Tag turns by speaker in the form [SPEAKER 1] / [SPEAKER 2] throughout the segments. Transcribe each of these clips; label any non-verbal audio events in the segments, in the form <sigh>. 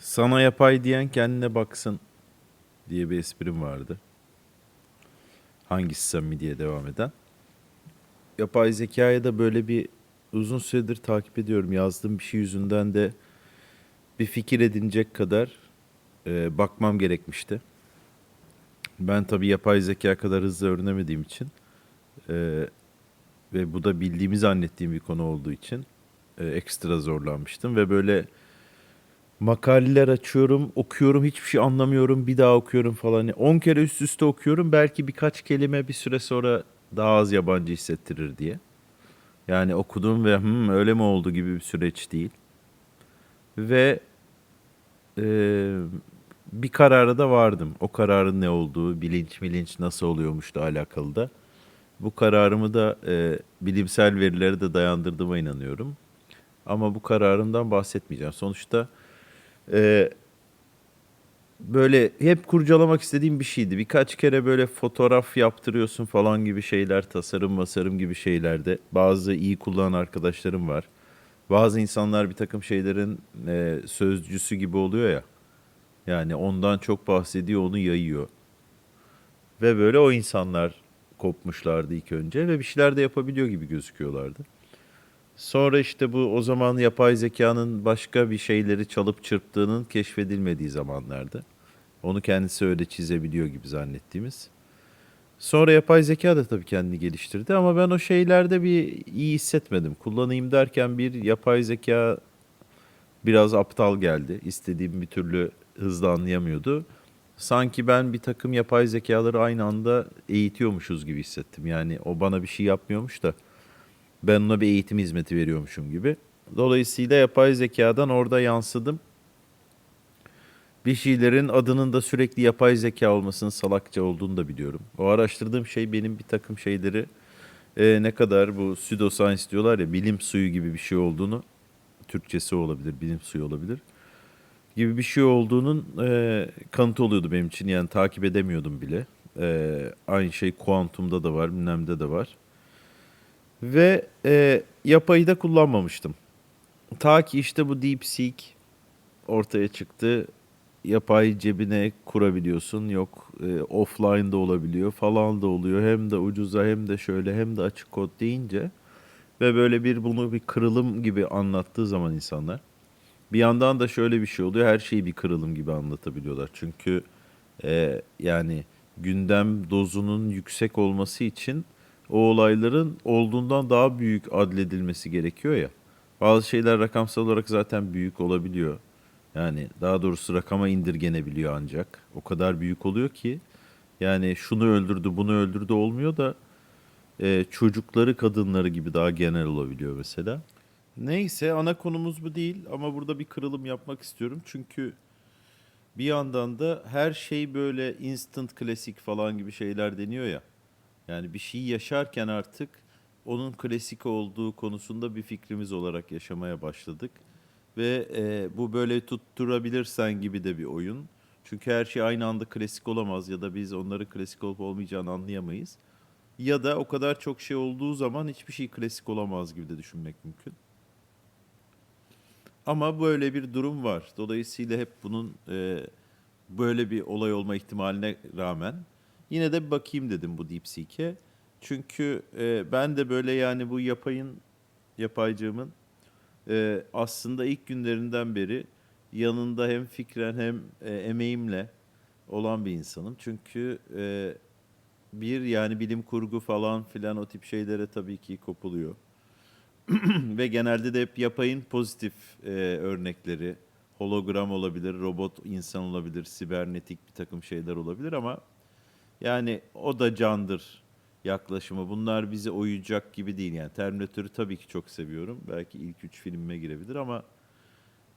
[SPEAKER 1] Sana yapay diyen kendine baksın diye bir esprim vardı. Hangisi samimi diye devam eden. Yapay zekaya da böyle bir uzun süredir takip ediyorum. Yazdığım bir şey yüzünden de bir fikir edinecek kadar e, bakmam gerekmişti. Ben tabii yapay zeka kadar hızlı öğrenemediğim için e, ve bu da bildiğimi zannettiğim bir konu olduğu için e, ekstra zorlanmıştım ve böyle makaleler açıyorum, okuyorum, hiçbir şey anlamıyorum, bir daha okuyorum falan. 10 kere üst üste okuyorum, belki birkaç kelime bir süre sonra daha az yabancı hissettirir diye. Yani okudum ve "Hmm, öyle mi oldu gibi bir süreç değil. Ve e, bir karara da vardım. O kararın ne olduğu, bilinç bilinç nasıl oluyormuşla alakalı da. Bu kararımı da e, bilimsel verilere de dayandırdığıma inanıyorum. Ama bu kararımdan bahsetmeyeceğim. Sonuçta e, böyle hep kurcalamak istediğim bir şeydi. Birkaç kere böyle fotoğraf yaptırıyorsun falan gibi şeyler, tasarım masarım gibi şeylerde. Bazı iyi kullanan arkadaşlarım var. Bazı insanlar bir takım şeylerin e, sözcüsü gibi oluyor ya. Yani ondan çok bahsediyor, onu yayıyor. Ve böyle o insanlar kopmuşlardı ilk önce ve bir şeyler de yapabiliyor gibi gözüküyorlardı. Sonra işte bu o zaman yapay zekanın başka bir şeyleri çalıp çırptığının keşfedilmediği zamanlardı. Onu kendisi öyle çizebiliyor gibi zannettiğimiz. Sonra yapay zeka da tabii kendini geliştirdi ama ben o şeylerde bir iyi hissetmedim. Kullanayım derken bir yapay zeka biraz aptal geldi. İstediğim bir türlü hızlı anlayamıyordu. Sanki ben bir takım yapay zekaları aynı anda eğitiyormuşuz gibi hissettim. Yani o bana bir şey yapmıyormuş da ben ona bir eğitim hizmeti veriyormuşum gibi. Dolayısıyla yapay zekadan orada yansıdım. Bir şeylerin adının da sürekli yapay zeka olmasının salakça olduğunu da biliyorum. O araştırdığım şey benim bir takım şeyleri e, ne kadar bu pseudoscience diyorlar ya bilim suyu gibi bir şey olduğunu Türkçesi olabilir, bilim suyu olabilir gibi bir şey olduğunun e, kanıtı oluyordu benim için. Yani takip edemiyordum bile. E, aynı şey kuantumda da var, bilmemde de var. Ve e, yapayı da kullanmamıştım. Ta ki işte bu DeepSeek ortaya çıktı. Yapay cebine kurabiliyorsun. Yok e, offline de olabiliyor falan da oluyor. Hem de ucuza hem de şöyle hem de açık kod deyince ve böyle bir bunu bir kırılım gibi anlattığı zaman insanlar bir yandan da şöyle bir şey oluyor. Her şeyi bir kırılım gibi anlatabiliyorlar. Çünkü e, yani gündem dozunun yüksek olması için o olayların olduğundan daha büyük adledilmesi gerekiyor ya. Bazı şeyler rakamsal olarak zaten büyük olabiliyor. Yani daha doğrusu rakama indirgenebiliyor ancak. O kadar büyük oluyor ki yani şunu öldürdü, bunu öldürdü olmuyor da e, çocukları, kadınları gibi daha genel olabiliyor mesela. Neyse ana konumuz bu değil ama burada bir kırılım yapmak istiyorum. Çünkü bir yandan da her şey böyle instant klasik falan gibi şeyler deniyor ya. Yani bir şey yaşarken artık onun klasik olduğu konusunda bir fikrimiz olarak yaşamaya başladık. Ve e, bu böyle tutturabilirsen gibi de bir oyun. Çünkü her şey aynı anda klasik olamaz ya da biz onların klasik olup olmayacağını anlayamayız. Ya da o kadar çok şey olduğu zaman hiçbir şey klasik olamaz gibi de düşünmek mümkün. Ama böyle bir durum var. Dolayısıyla hep bunun e, böyle bir olay olma ihtimaline rağmen yine de bir bakayım dedim bu DeepSeek'e. Çünkü e, ben de böyle yani bu yapayın, yapaycığımın e, aslında ilk günlerinden beri yanında hem fikren hem e, emeğimle olan bir insanım. Çünkü e, bir yani bilim kurgu falan filan o tip şeylere tabii ki kopuluyor. <clears throat> Ve genelde de hep yapayın pozitif e, örnekleri. Hologram olabilir, robot insan olabilir, sibernetik bir takım şeyler olabilir ama yani o da candır yaklaşımı. Bunlar bizi oyacak gibi değil. Yani Terminator'ı tabii ki çok seviyorum. Belki ilk üç filmime girebilir ama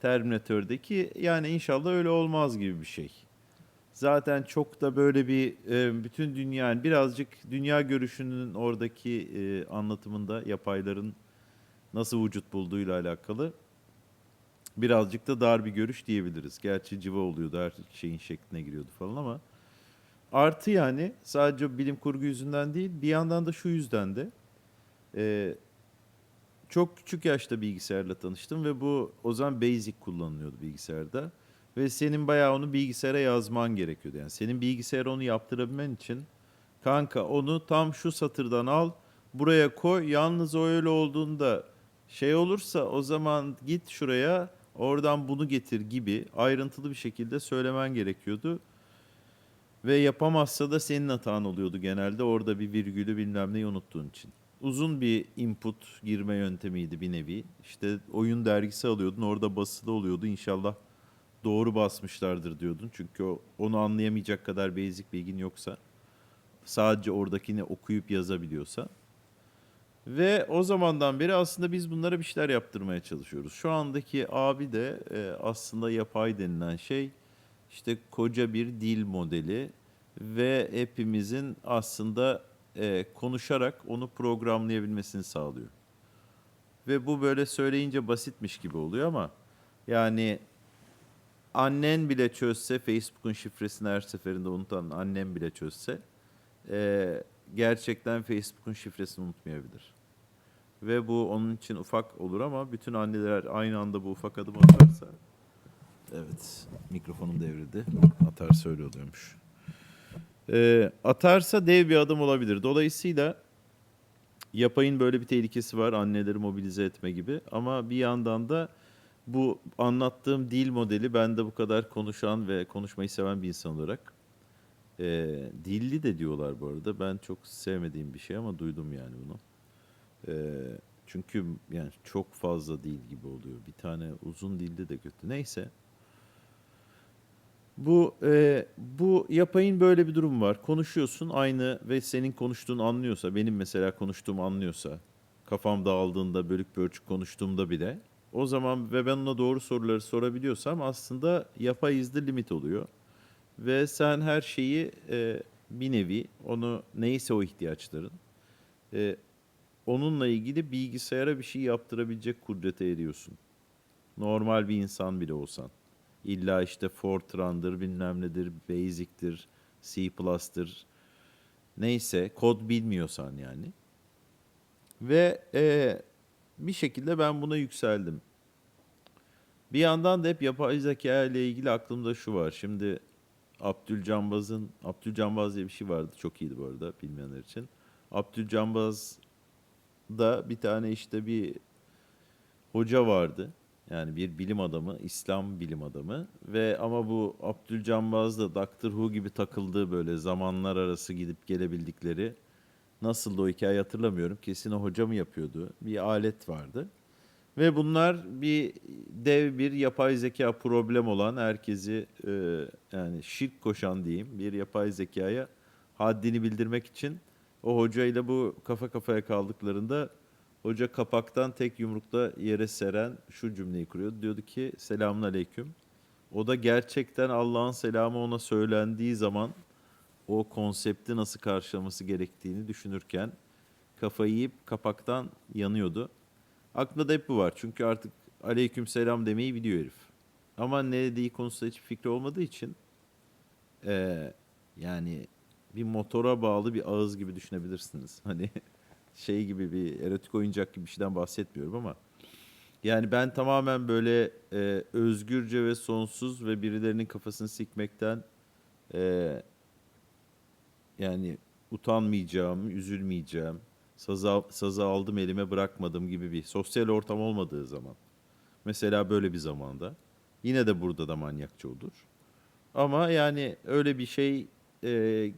[SPEAKER 1] Terminator'daki yani inşallah öyle olmaz gibi bir şey. Zaten çok da böyle bir e, bütün dünya birazcık dünya görüşünün oradaki e, anlatımında yapayların nasıl vücut bulduğuyla alakalı birazcık da dar bir görüş diyebiliriz. Gerçi civa oluyordu her şeyin şekline giriyordu falan ama artı yani sadece bilim kurgu yüzünden değil bir yandan da şu yüzden de e, çok küçük yaşta bilgisayarla tanıştım ve bu o zaman Basic kullanılıyordu bilgisayarda. Ve senin bayağı onu bilgisayara yazman gerekiyordu. Yani senin bilgisayara onu yaptırabilmen için kanka onu tam şu satırdan al buraya koy. Yalnız o öyle olduğunda şey olursa o zaman git şuraya oradan bunu getir gibi ayrıntılı bir şekilde söylemen gerekiyordu. Ve yapamazsa da senin hatan oluyordu genelde orada bir virgülü bilmem neyi unuttuğun için. Uzun bir input girme yöntemiydi bir nevi. İşte oyun dergisi alıyordun orada basılı oluyordu inşallah doğru basmışlardır diyordun. Çünkü onu anlayamayacak kadar basic bilgin yoksa sadece oradakini okuyup yazabiliyorsa. Ve o zamandan beri aslında biz bunlara bir şeyler yaptırmaya çalışıyoruz. Şu andaki abi de e, aslında yapay denilen şey işte koca bir dil modeli ve hepimizin aslında e, konuşarak onu programlayabilmesini sağlıyor. Ve bu böyle söyleyince basitmiş gibi oluyor ama yani annen bile çözse Facebook'un şifresini her seferinde unutan annem bile çözse e, gerçekten Facebook'un şifresini unutmayabilir. Ve bu onun için ufak olur ama bütün anneler aynı anda bu ufak adım atarsa evet mikrofonum devrildi atarsa öyle oluyormuş. E, atarsa dev bir adım olabilir. Dolayısıyla yapayın böyle bir tehlikesi var anneleri mobilize etme gibi ama bir yandan da bu anlattığım dil modeli ben de bu kadar konuşan ve konuşmayı seven bir insan olarak e, dilli de diyorlar bu arada. Ben çok sevmediğim bir şey ama duydum yani bunu. E, çünkü yani çok fazla dil gibi oluyor. Bir tane uzun dilde de kötü. Neyse. Bu e, bu yapayın böyle bir durum var. Konuşuyorsun aynı ve senin konuştuğun anlıyorsa, benim mesela konuştuğumu anlıyorsa, kafam dağıldığında bölük pörçük konuştuğumda bile o zaman ve ben ona doğru soruları sorabiliyorsam aslında yapay izli limit oluyor. Ve sen her şeyi e, bir nevi onu neyse o ihtiyaçların e, onunla ilgili bilgisayara bir şey yaptırabilecek kudrete eriyorsun. Normal bir insan bile olsan. İlla işte Fortran'dır bilmem nedir, Basic'tir, C+'tır. Neyse kod bilmiyorsan yani. Ve e, bir şekilde ben buna yükseldim. Bir yandan da hep yapay zeka ile ilgili aklımda şu var. Şimdi Abdülcanbaz'ın, Abdülcanbaz diye bir şey vardı. Çok iyiydi bu arada bilmeyenler için. Abdülcanbaz da bir tane işte bir hoca vardı. Yani bir bilim adamı, İslam bilim adamı ve ama bu Abdülcanbaz da Doctor Who gibi takıldığı böyle zamanlar arası gidip gelebildikleri nasıl o hikaye hatırlamıyorum. Kesin o hoca mı yapıyordu? Bir alet vardı. Ve bunlar bir dev bir yapay zeka problem olan herkesi e, yani şirk koşan diyeyim bir yapay zekaya haddini bildirmek için o hocayla bu kafa kafaya kaldıklarında hoca kapaktan tek yumrukta yere seren şu cümleyi kuruyordu. Diyordu ki selamun aleyküm. O da gerçekten Allah'ın selamı ona söylendiği zaman o konsepti nasıl karşılaması gerektiğini düşünürken kafayı yiyip kapaktan yanıyordu. Aklında da hep bu var. Çünkü artık aleyküm selam demeyi biliyor herif. Ama ne dediği konusunda hiçbir fikri olmadığı için eee, yani bir motora bağlı bir ağız gibi düşünebilirsiniz. <laughs> Hani şey gibi bir erotik oyuncak gibi bir şeyden bahsetmiyorum ama yani ben tamamen böyle e, özgürce ve sonsuz ve birilerinin kafasını sikmekten e, yani utanmayacağım, üzülmeyeceğim, sazı, sazı aldım elime bırakmadım gibi bir sosyal ortam olmadığı zaman. Mesela böyle bir zamanda. Yine de burada da manyakça olur. Ama yani öyle bir şey e,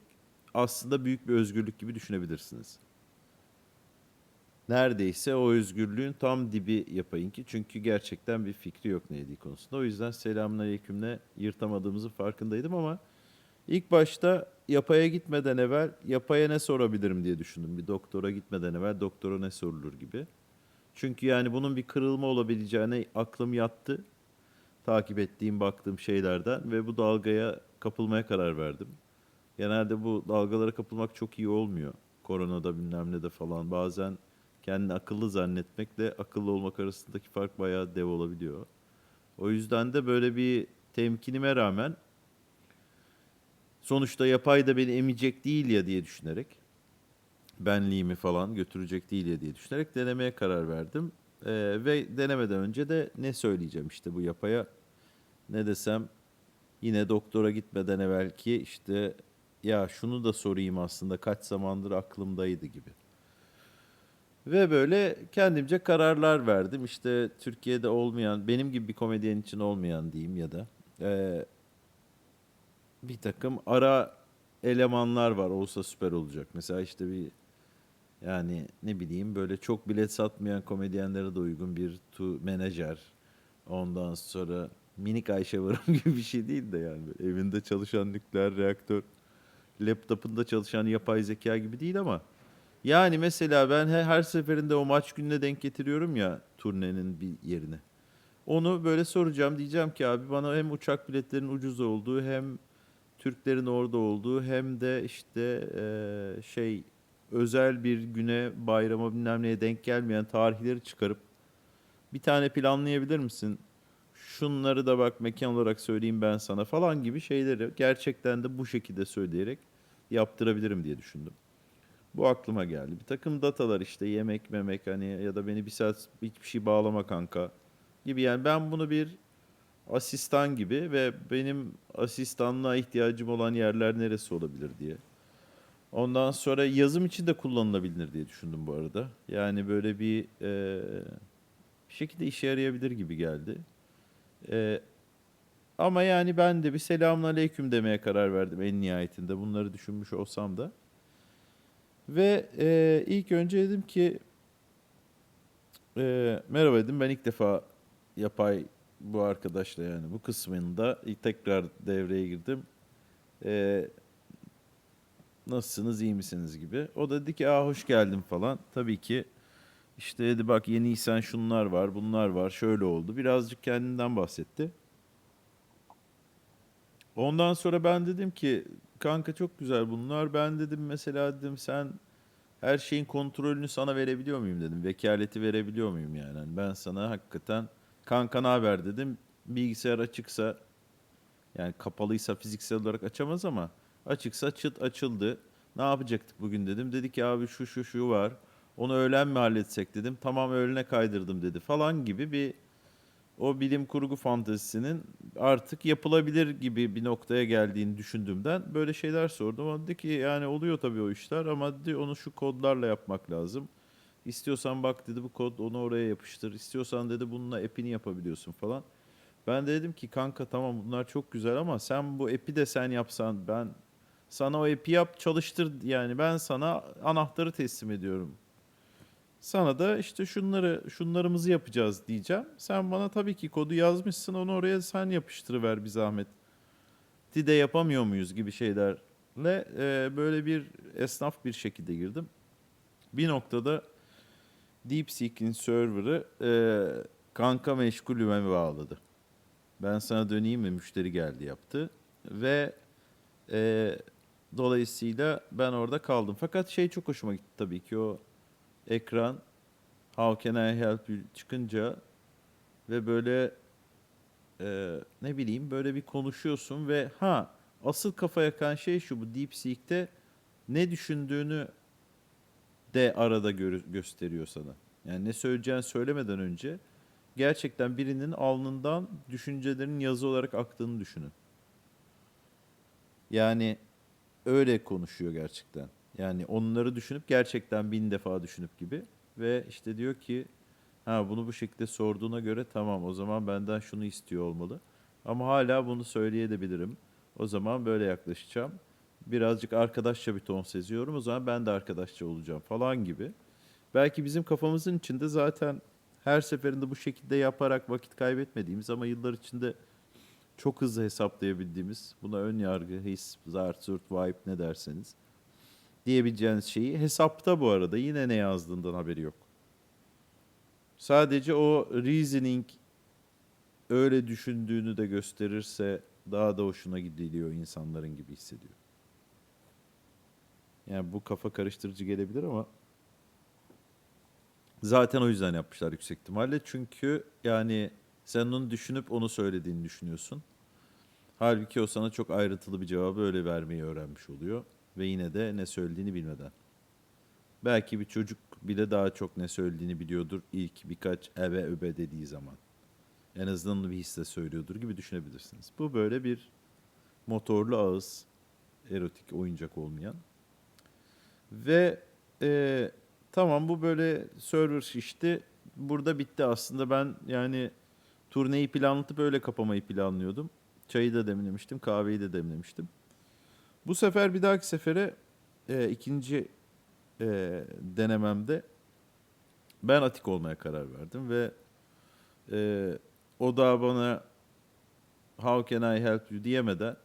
[SPEAKER 1] aslında büyük bir özgürlük gibi düşünebilirsiniz. Neredeyse o özgürlüğün tam dibi yapayın ki çünkü gerçekten bir fikri yok neydi konusunda. O yüzden selamünaleykümle yırtamadığımızın farkındaydım ama ilk başta yapaya gitmeden evvel yapaya ne sorabilirim diye düşündüm. Bir doktora gitmeden evvel doktora ne sorulur gibi. Çünkü yani bunun bir kırılma olabileceğine aklım yattı. Takip ettiğim, baktığım şeylerden ve bu dalgaya kapılmaya karar verdim. Genelde bu dalgalara kapılmak çok iyi olmuyor. Koronada bilmem ne de falan. Bazen kendini akıllı zannetmekle akıllı olmak arasındaki fark bayağı dev olabiliyor. O yüzden de böyle bir temkinime rağmen sonuçta yapay da beni emecek değil ya diye düşünerek benliğimi falan götürecek değil ya diye düşünerek denemeye karar verdim. Ee, ve denemeden önce de ne söyleyeceğim işte bu yapaya ne desem Yine doktora gitmeden evvelki işte ya şunu da sorayım aslında kaç zamandır aklımdaydı gibi. Ve böyle kendimce kararlar verdim. İşte Türkiye'de olmayan, benim gibi bir komedyen için olmayan diyeyim ya da eee, bir takım ara elemanlar var olsa süper olacak. Mesela işte bir yani ne bileyim böyle çok bilet satmayan komedyenlere de uygun bir tu menajer. Ondan sonra minik Ayşe Varım <laughs> gibi bir şey değil de yani evinde çalışan nükleer reaktör, laptopunda çalışan yapay zeka gibi değil ama yani mesela ben he- her seferinde o maç gününe denk getiriyorum ya turnenin bir yerine. Onu böyle soracağım diyeceğim ki abi bana hem uçak biletlerinin ucuz olduğu hem Türklerin orada olduğu hem de işte eee, şey özel bir güne bayrama bilmem neye denk gelmeyen tarihleri çıkarıp bir tane planlayabilir misin? Şunları da bak mekan olarak söyleyeyim ben sana falan gibi şeyleri gerçekten de bu şekilde söyleyerek yaptırabilirim diye düşündüm. Bu aklıma geldi. Bir takım datalar işte yemek memek hani ya da beni bir saat hiçbir şey bağlama kanka gibi yani ben bunu bir asistan gibi ve benim asistanlığa ihtiyacım olan yerler neresi olabilir diye. Ondan sonra yazım için de kullanılabilir diye düşündüm bu arada. Yani böyle bir e, bir şekilde işe yarayabilir gibi geldi. E, ama yani ben de bir selamun aleyküm demeye karar verdim en nihayetinde bunları düşünmüş olsam da. Ve e, ilk önce dedim ki e, merhaba dedim ben ilk defa yapay bu arkadaşla yani bu kısmında tekrar devreye girdim. E, nasılsınız iyi misiniz gibi. O da dedi ki aa hoş geldin falan. Tabii ki işte dedi bak yeniysen şunlar var bunlar var şöyle oldu. Birazcık kendinden bahsetti. Ondan sonra ben dedim ki kanka çok güzel bunlar. Ben dedim mesela dedim sen her şeyin kontrolünü sana verebiliyor muyum dedim. Vekaleti verebiliyor muyum yani. Hani ben sana hakikaten kanka ne haber dedim. Bilgisayar açıksa yani kapalıysa fiziksel olarak açamaz ama açıksa çıt açıldı. Ne yapacaktık bugün dedim. Dedi ki abi şu şu şu var. Onu öğlen mi halletsek dedim. Tamam öğlene kaydırdım dedi falan gibi bir o bilim kurgu fantezisinin artık yapılabilir gibi bir noktaya geldiğini düşündüğümden böyle şeyler sordum. O dedi ki yani oluyor tabii o işler ama dedi onu şu kodlarla yapmak lazım. İstiyorsan bak dedi bu kod onu oraya yapıştır. İstiyorsan dedi bununla app'ini yapabiliyorsun falan. Ben de dedim ki kanka tamam bunlar çok güzel ama sen bu app'i de sen yapsan ben sana o app'i yap çalıştır yani ben sana anahtarı teslim ediyorum. Sana da işte şunları şunlarımızı yapacağız diyeceğim. Sen bana tabii ki kodu yazmışsın onu oraya sen yapıştırıver bir zahmet. Ti de yapamıyor muyuz gibi şeylerle e, böyle bir esnaf bir şekilde girdim. Bir noktada DeepSeek'in server'ı e, kanka meşgulüme bağladı. Ben sana döneyim mi müşteri geldi yaptı. Ve e, dolayısıyla ben orada kaldım. Fakat şey çok hoşuma gitti tabii ki o ekran How can I help you çıkınca ve böyle e, ne bileyim böyle bir konuşuyorsun ve ha asıl kafa yakan şey şu bu DeepSeek'te ne düşündüğünü de arada gö- gösteriyor sana. Yani ne söyleyeceğini söylemeden önce gerçekten birinin alnından düşüncelerinin yazı olarak aktığını düşünün. Yani öyle konuşuyor gerçekten. Yani onları düşünüp gerçekten bin defa düşünüp gibi ve işte diyor ki ha bunu bu şekilde sorduğuna göre tamam o zaman benden şunu istiyor olmalı. Ama hala bunu söyleyebilirim. O zaman böyle yaklaşacağım. Birazcık arkadaşça bir ton seziyorum. O zaman ben de arkadaşça olacağım falan gibi. Belki bizim kafamızın içinde zaten her seferinde bu şekilde yaparak vakit kaybetmediğimiz ama yıllar içinde çok hızlı hesaplayabildiğimiz, buna ön yargı, his, zart, zurt, vibe ne derseniz diyebileceğiniz şeyi hesapta bu arada yine ne yazdığından haberi yok. Sadece o reasoning öyle düşündüğünü de gösterirse daha da hoşuna gidiliyor insanların gibi hissediyor. Yani bu kafa karıştırıcı gelebilir ama zaten o yüzden yapmışlar yüksek ihtimalle. Çünkü yani sen onu düşünüp onu söylediğini düşünüyorsun. Halbuki o sana çok ayrıntılı bir cevabı öyle vermeyi öğrenmiş oluyor. Ve yine de ne söylediğini bilmeden. Belki bir çocuk bile daha çok ne söylediğini biliyordur ilk birkaç eve öbe dediği zaman. En azından bir hisle söylüyordur gibi düşünebilirsiniz. Bu böyle bir Motorlu ağız. Erotik oyuncak olmayan. Ve e, tamam bu böyle server şişti. Burada bitti aslında ben yani turneyi planlatıp öyle kapamayı planlıyordum. Çayı da demlemiştim, kahveyi de demlemiştim. Bu sefer bir dahaki sefere e, ikinci e, denememde ben atik olmaya karar verdim ve e, o da bana how can I help you diyemeden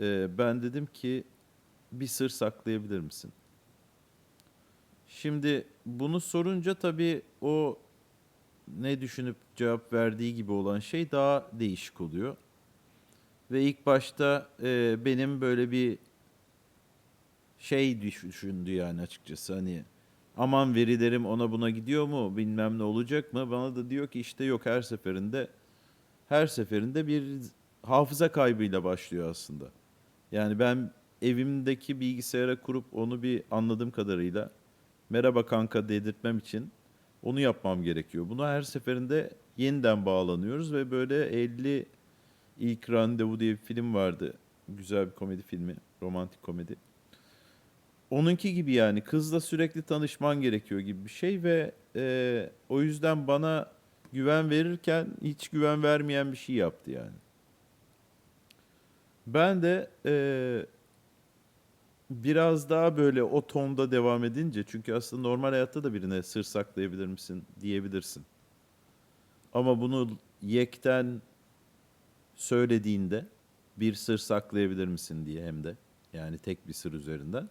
[SPEAKER 1] e, ben dedim ki bir sır saklayabilir misin? Şimdi bunu sorunca tabii o ne düşünüp cevap verdiği gibi olan şey daha değişik oluyor. Ve ilk başta e, benim böyle bir şey düşündü yani açıkçası hani aman verilerim ona buna gidiyor mu bilmem ne olacak mı bana da diyor ki işte yok her seferinde her seferinde bir hafıza kaybıyla başlıyor aslında. Yani ben evimdeki bilgisayara kurup onu bir anladığım kadarıyla merhaba kanka dedirtmem için onu yapmam gerekiyor. Bunu her seferinde yeniden bağlanıyoruz ve böyle 50 ilk randevu diye bir film vardı. Güzel bir komedi filmi, romantik komedi. Onunki gibi yani kızla sürekli tanışman gerekiyor gibi bir şey ve e, o yüzden bana güven verirken hiç güven vermeyen bir şey yaptı yani. Ben de e, biraz daha böyle o tonda devam edince çünkü aslında normal hayatta da birine sır saklayabilir misin diyebilirsin. Ama bunu yekten söylediğinde bir sır saklayabilir misin diye hem de yani tek bir sır üzerinden.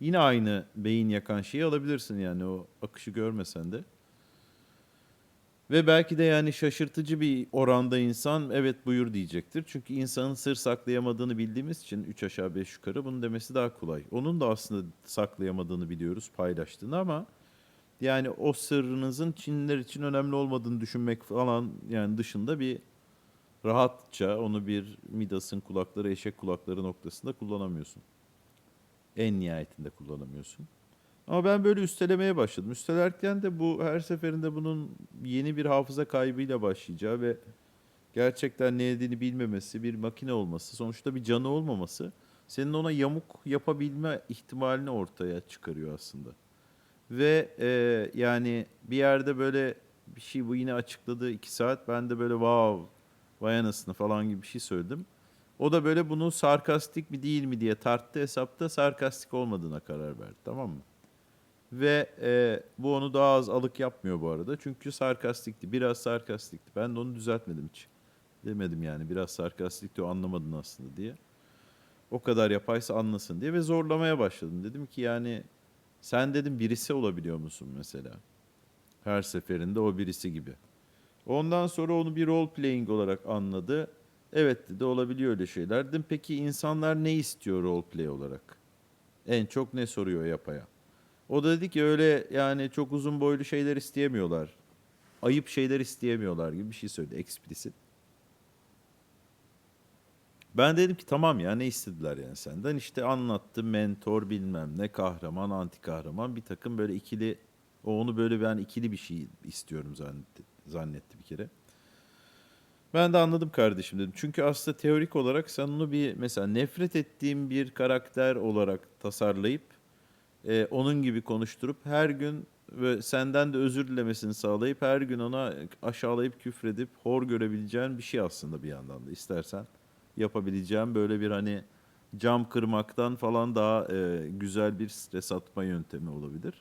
[SPEAKER 1] Yine aynı beyin yakan şeyi alabilirsin yani o akışı görmesen de. Ve belki de yani şaşırtıcı bir oranda insan evet buyur diyecektir. Çünkü insanın sır saklayamadığını bildiğimiz için 3 aşağı 5 yukarı bunun demesi daha kolay. Onun da aslında saklayamadığını biliyoruz paylaştığını ama yani o sırrınızın Çinliler için önemli olmadığını düşünmek falan yani dışında bir rahatça onu bir Midas'ın kulakları eşek kulakları noktasında kullanamıyorsun. En nihayetinde kullanamıyorsun. Ama ben böyle üstelemeye başladım. Üstelerken de bu her seferinde bunun yeni bir hafıza kaybıyla başlayacağı ve gerçekten ne dediğini bilmemesi, bir makine olması, sonuçta bir canı olmaması senin ona yamuk yapabilme ihtimalini ortaya çıkarıyor aslında. Ve e, yani bir yerde böyle bir şey bu yine açıkladı iki saat. Ben de böyle wow vay anasını falan gibi bir şey söyledim. O da böyle bunu sarkastik mi değil mi diye tarttı hesapta sarkastik olmadığına karar verdi tamam mı? Ve e, bu onu daha az alık yapmıyor bu arada. Çünkü sarkastikti. Biraz sarkastikti. Ben de onu düzeltmedim hiç. Demedim yani biraz sarkastikti o anlamadın aslında diye. O kadar yapaysa anlasın diye ve zorlamaya başladım. Dedim ki yani sen dedim birisi olabiliyor musun mesela? Her seferinde o birisi gibi. Ondan sonra onu bir role playing olarak anladı. Evet dedi olabiliyor öyle şeyler. Dedim peki insanlar ne istiyor role play olarak? En çok ne soruyor yapaya? O da dedi ki öyle yani çok uzun boylu şeyler isteyemiyorlar. Ayıp şeyler isteyemiyorlar gibi bir şey söyledi explicit. Ben dedim ki tamam ya ne istediler yani senden? İşte anlattı mentor bilmem ne kahraman anti kahraman bir takım böyle ikili o onu böyle ben ikili bir şey istiyorum zannetti, zannetti bir kere. Ben de anladım kardeşim dedim. Çünkü aslında teorik olarak sen onu bir mesela nefret ettiğim bir karakter olarak tasarlayıp e, onun gibi konuşturup her gün ve senden de özür dilemesini sağlayıp her gün ona aşağılayıp küfredip hor görebileceğin bir şey aslında bir yandan da istersen yapabileceğim böyle bir hani cam kırmaktan falan daha e, güzel bir stres atma yöntemi olabilir.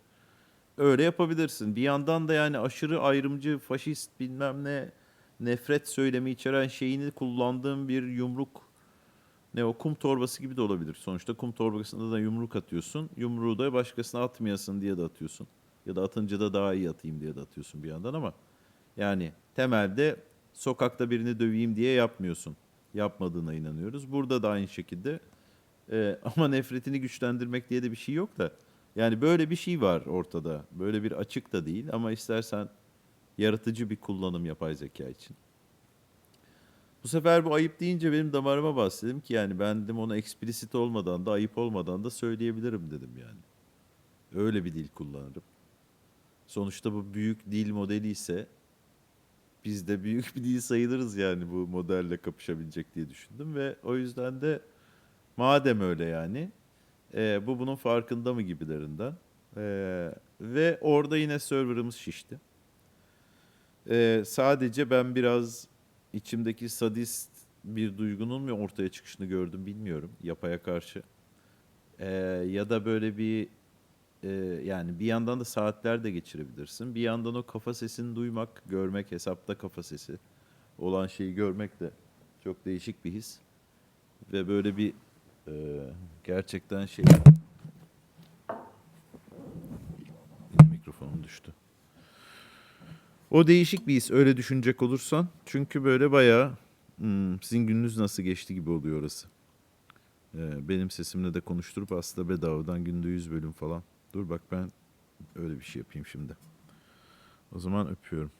[SPEAKER 1] Öyle yapabilirsin. Bir yandan da yani aşırı ayrımcı, faşist bilmem ne nefret söylemi içeren şeyini kullandığın bir yumruk ne o kum torbası gibi de olabilir. Sonuçta kum torbasında da yumruk atıyorsun. Yumruğu da başkasına atmayasın diye de atıyorsun. Ya da atınca da daha iyi atayım diye de atıyorsun bir yandan ama yani temelde sokakta birini döveyim diye yapmıyorsun. Yapmadığına inanıyoruz. Burada da aynı şekilde Ee, <laughs> ama nefretini güçlendirmek diye de bir şey yok da. Yani böyle bir şey var ortada. Böyle bir açık da değil ama istersen yaratıcı bir kullanım yapay zeka için. Bu sefer bu ayıp deyince benim damarıma bas dedim ki yani ben dedim ona explicit olmadan da ayıp olmadan da söyleyebilirim dedim yani. Öyle bir dil kullanırım. Sonuçta bu büyük dil modeli ise biz de büyük bir dil sayılırız yani bu modelle kapışabilecek diye düşündüm ve o yüzden de madem öyle yani e, bu bunun farkında mı gibilerinden E, ve orada yine serverımız şişti. E, sadece ben biraz içimdeki sadist bir duygunun mu ortaya çıkışını gördüm bilmiyorum yapaya karşı. E, ya da böyle bir e, yani bir yandan da saatler de geçirebilirsin. Bir yandan o kafa sesini duymak, görmek, hesapta kafa sesi olan şeyi görmek de çok değişik bir his. Ve böyle bir e, gerçekten şey... Mikrofonum düştü. O değişik bir his öyle düşünecek olursan. Çünkü böyle bayağı hmm, sizin gününüz nasıl geçti gibi oluyor orası. Ee, benim sesimle de konuşturup aslında bedavadan günde 100 bölüm falan. Dur bak ben öyle bir şey yapayım şimdi. O zaman öpüyorum.